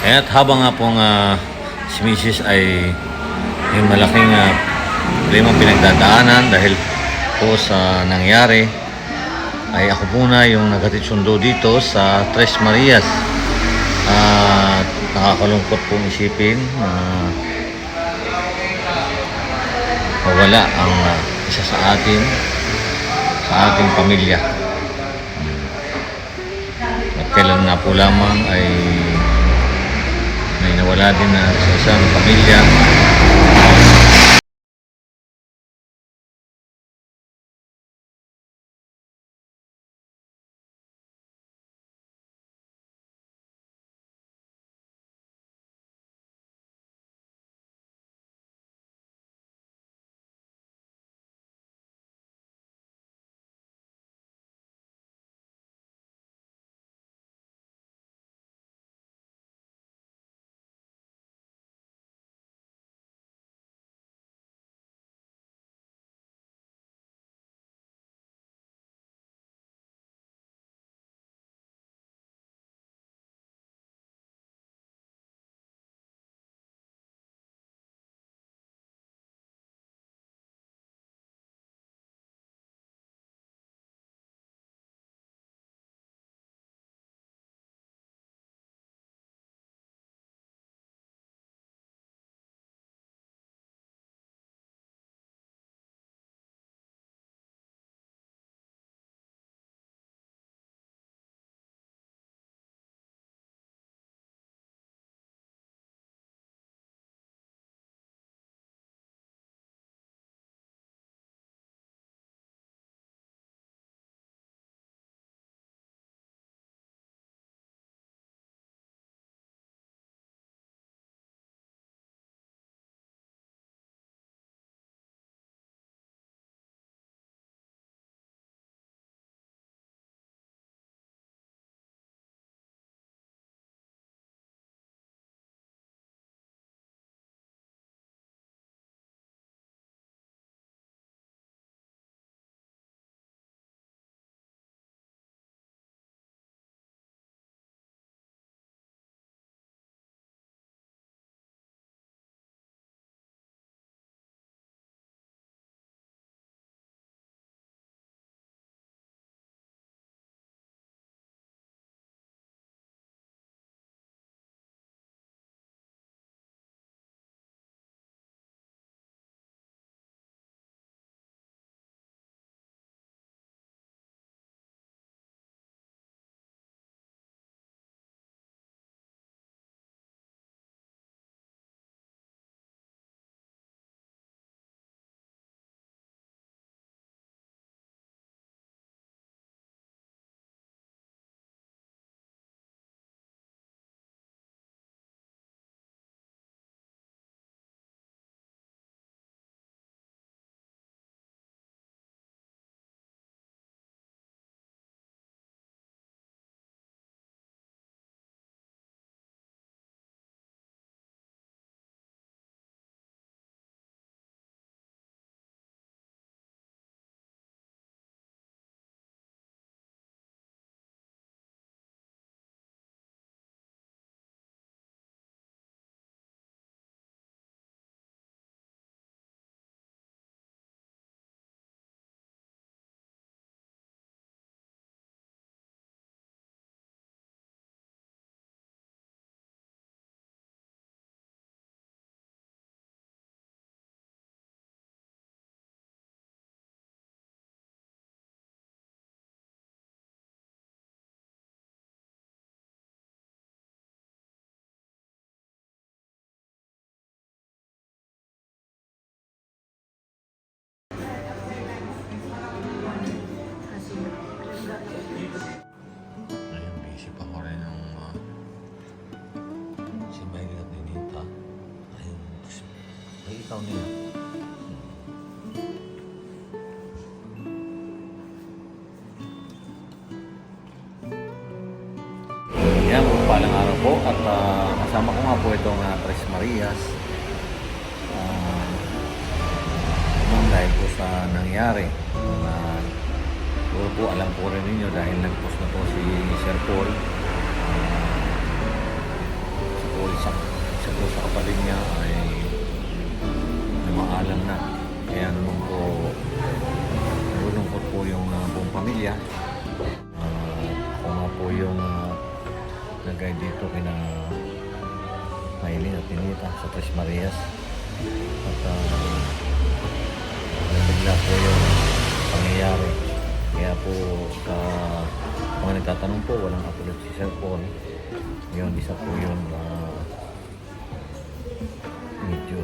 At habang nga pong ah, si Mrs. ay may malaking uh, problemang pinagdadaanan dahil po sa nangyari, ay ako muna yung naghatid sundo dito sa Tres Marias. At nakakalungkot pong isipin na mawala ang ah, isa sa atin, sa ating pamilya. At kailan nga po lamang ay may nawala din na sa isang pamilya. Magpalang araw po at uh, kasama ko nga po itong uh, Tres Marias. Uh, um, dahil po sa nangyari. Uh, po alam po rin ninyo dahil nag-post na po si Sir Paul. Uh, Paul sa, sa, po sa kapatid niya ay namaalam na. Kaya naman po nalulungkot po yung uh, buong pamilya. Uh, ako nga po yung uh, nag-guide dito kina Maylin at Tinita sa Tres Marias. At uh, nabigla po yung pangyayari. Kaya po sa mga nagtatanong po, walang upload si cellphone. Yun, isa po yun na medyo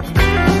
Thank you.